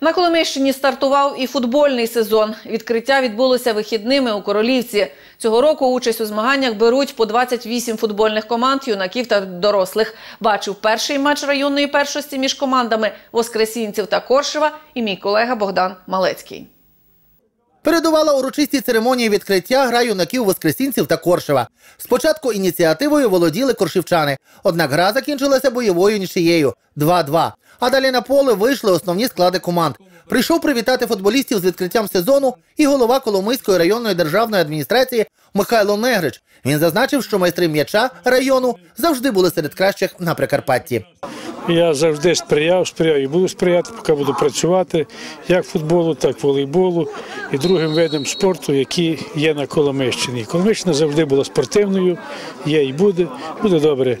На Коломийщині стартував і футбольний сезон. Відкриття відбулося вихідними у Королівці. Цього року участь у змаганнях беруть по 28 футбольних команд, юнаків та дорослих. Бачив перший матч районної першості між командами Воскресінців та Коршева і мій колега Богдан Малецький. Передувала урочистій церемонії відкриття гра юнаків Воскресінців та Коршева. Спочатку ініціативою володіли коршівчани, однак гра закінчилася бойовою нічиєю 2-2. А далі на поле вийшли основні склади команд. Прийшов привітати футболістів з відкриттям сезону і голова Коломийської районної державної адміністрації Михайло Негрич. Він зазначив, що майстри м'яча району завжди були серед кращих на Прикарпатті. Я завжди сприяв, сприяв і буду сприяти, поки буду працювати як футболу, так і волейболу і другим видам спорту, які є на Коломийщині. Коломийщина завжди була спортивною, є і буде. Буде добре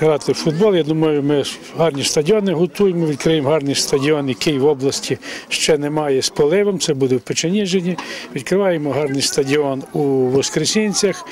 грати в футбол. Я думаю, ми гарні стадіони готуємо, відкриємо гарний стадіон, який в області ще немає з поливом. Це буде в Печеніжині. Відкриваємо гарний стадіон у Воскресінцях.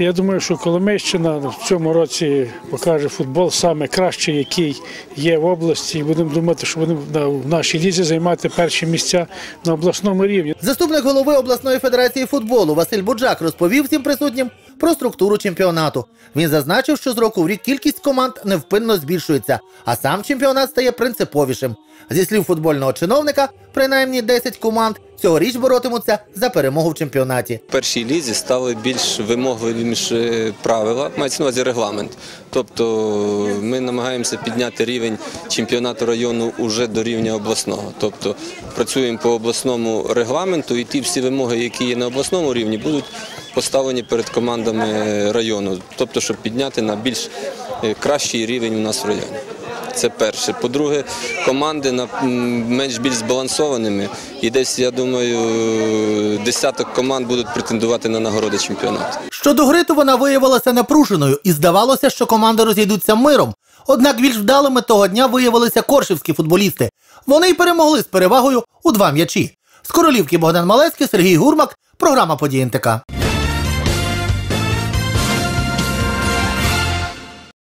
Я думаю, що Коломийщина в цьому році покаже футбол саме кращий, який є в області. І будемо думати, що будемо в нашій лізі займати перші місця на обласному рівні. Заступник голови обласної федерації футболу Василь Буджак розповів всім присутнім про структуру чемпіонату. Він зазначив, що з року в рік кількість команд невпинно збільшується, а сам чемпіонат стає принциповішим. Зі слів футбольного чиновника, принаймні 10 команд цьогоріч боротимуться за перемогу в чемпіонаті. В першій лізі стали більш вимогливіші правила, мається на увазі регламент. Тобто ми намагаємося підняти рівень чемпіонату району уже до рівня обласного. Тобто працюємо по обласному регламенту, і ті всі вимоги, які є на обласному рівні, будуть поставлені перед командами району, тобто, щоб підняти на більш е, кращий рівень у нас в районі. Це перше. По-друге, команди менш більш збалансованими. І десь, я думаю, десяток команд будуть претендувати на нагороди чемпіонату. Щодо гри, то вона виявилася напруженою, і здавалося, що команди розійдуться миром. Однак більш вдалими того дня виявилися коршівські футболісти. Вони й перемогли з перевагою у два м'ячі. З королівки Богдан Малецький, Сергій Гурмак, програма «Події НТК».